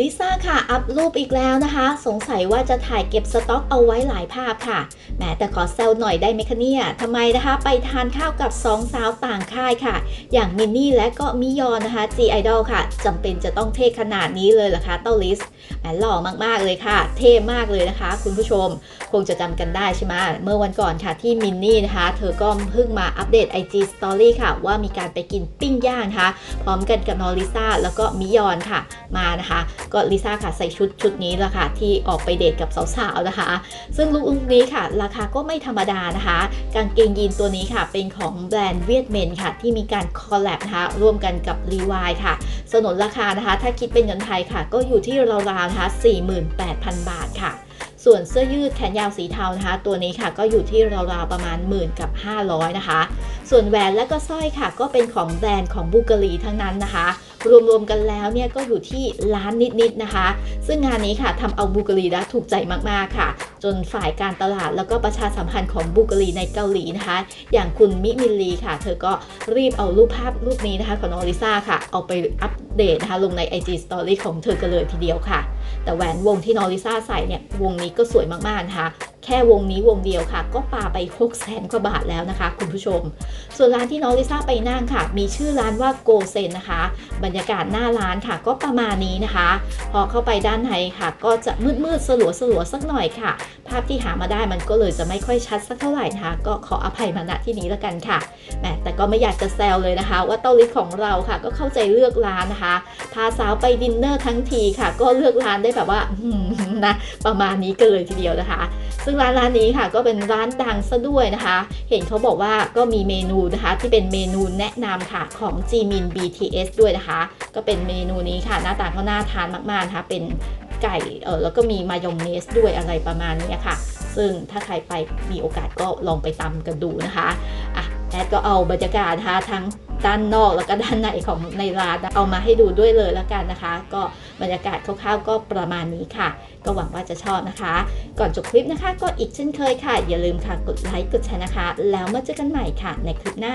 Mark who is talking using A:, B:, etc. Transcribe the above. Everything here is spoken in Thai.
A: ลิซ่าค่ะ อัพรูปอีกแล้วนะคะ สงสัยว่าจะถ่ายเก็บสต็อกเอาไว้หลายภาพค่ะแหมแต่ขอแซวหน่อยได้ไหมคะเนี่ยทำไมนะคะไปทานข้าวกับสองสาวต่างค่ายค่ะ อย่างมินนี่และก็มิยอนนะคะ G Idol ค่ะจำเป็นจะต้องเท่ขนาดนี้เลยเหรอคะเต้าลิสแหมหล่อมากๆเลยค่ะ เท่มากเลยนะคะ คุณผู้ชม คงจะจำกันได้ใช่ไหมเมื่อวันก่อนค่ะที่มินนี่นะคะ เธอก็เพิ่งมาอัปเดต IG Story ค่ะ ว่ามีการไปกินปิ้งย่างนะคะ พร้อมกันกับนองลิซ่าแล้วก็มิยอนค่ะมานะคะก็ลิซ่าค่ะใส่ชุดชุดนี้ละค่ะที่ออกไปเดทกับสาวๆนะคะ ซึ่งลุคนี้ค่ะ ราคาก็ไม่ธรรมดานะคะ กางเกงยีนตัวนี้ค่ะเป็นของแบรนด์เวียดเมนค่ะ ที่มีการคอลแลบนะคะร่วมกันกับรีวายค่ะ สนนราคานะคะ ถ้าคิดเป็นเงินไทยค่ะ ก็อยู่ที่ราวๆนะคะ48,000 บาทค่ะส่วนเสื้อยืดแขนยาวสีเทานะคะ ตัวนี้ค่ะก็อยู่ที่ราวๆประมาณหมื่นกับ 500 นะคะ ส่วนแหวนและก็สร้อยค่ะ ก็เป็นของแบรนด์ของบูเก r ีทั้งนั้นนะคะ รวมๆกันแล้วเนี่ยก็อยู่ที่ล้านนิดๆนะคะ ซึ่งงานนี้ค่ะทำเอาบูก r ีนะถูกใจมากๆค่ะ จนฝ่ายการตลาดแล้วก็ประชาสัมพันธ์ของบูก r ีในเกาหลีนะคะ อย่างคุณมิมินลีค่ะ เธอก็รีบเอารูปภาพรูปนี้นะคะของน้องลิซ่าค่ะ เอาไปอัปเดตนะคะลงใน IG Story ของเธอกันเลยทีเดียวค่ะ แต่แหวนวงที่น้องลิซ่าใส่เนี่ยวงนี้ก็สวยมากๆนะคะ แค่วงนี้วงเดียวค่ะ ก็ปาไป6 0แสนกว่าบาทแล้วนะคะ คุณผู้ชม ส่วนร้านที่น้องลิซ่าไปนั่งค่ะ มีชื่อร้านว่าโกเซนนะคะ บรรยากาศหน้าร้านค่ะ ก็ประมาณนี้นะคะ พอเข้าไปด้านในค่ะ ก็จะมืดๆสลัวสลัวๆสักหน่อยค่ะ ภาพที่หามาได้มันก็เลยจะไม่ค่อยชัดสักเท่าไหร่นะคะ ก็ขออภัยมาณที่นี้แล้วกันค่ะแหมแต่ก็ไม่อยากจะแซวเลยนะคะ ว่าเต้าลิศของเราค่ะ ก็เข้าใจเลือกร้านนะคะ พาสาวไปดินเนอร์ทั้งทีค่ะ ก็เลือกร้านได้แบบว่านะประมาณนี้กันเลยทีเดียวนะคะ ซึ่งร้านร้านนี้ค่ะก็เป็นร้านดังซะด้วยนะคะ เห็นเขาบอกว่าก็มีเมนูนะคะ ที่เป็นเมนูแนะนำค่ะของ g m i n BTS ด้วยนะคะ ก็เป็นเมนูนี้ค่ะ หน้าตาเขาน่าทานมากๆนะคะเป็นไก่เออแล้วก็มีมายองเนสด้วยอะไรประมาณนี้ค่ะ ซึ่งถ้าใครไปมีโอกาสก็ลองไปตำกันดูนะคะอะแอดก็เอาบรรยากาศนะคะทั้ง ด้านนอกแล้วก็ด้านในของในร้านเอามาให้ดูด้วยเลยแล้วกันนะคะ ก็บรรยากาศคร่าวๆก็ประมาณนี้ค่ะ ก็หวังว่าจะชอบนะคะ ก่อนจบคลิปนะคะ ก็อีกเช่นเคยค่ะ อย่าลืมค่ะกดไลค์กดแชร์นะคะ แล้วมาเจอกันใหม่ค่ะ ในคลิปหน้า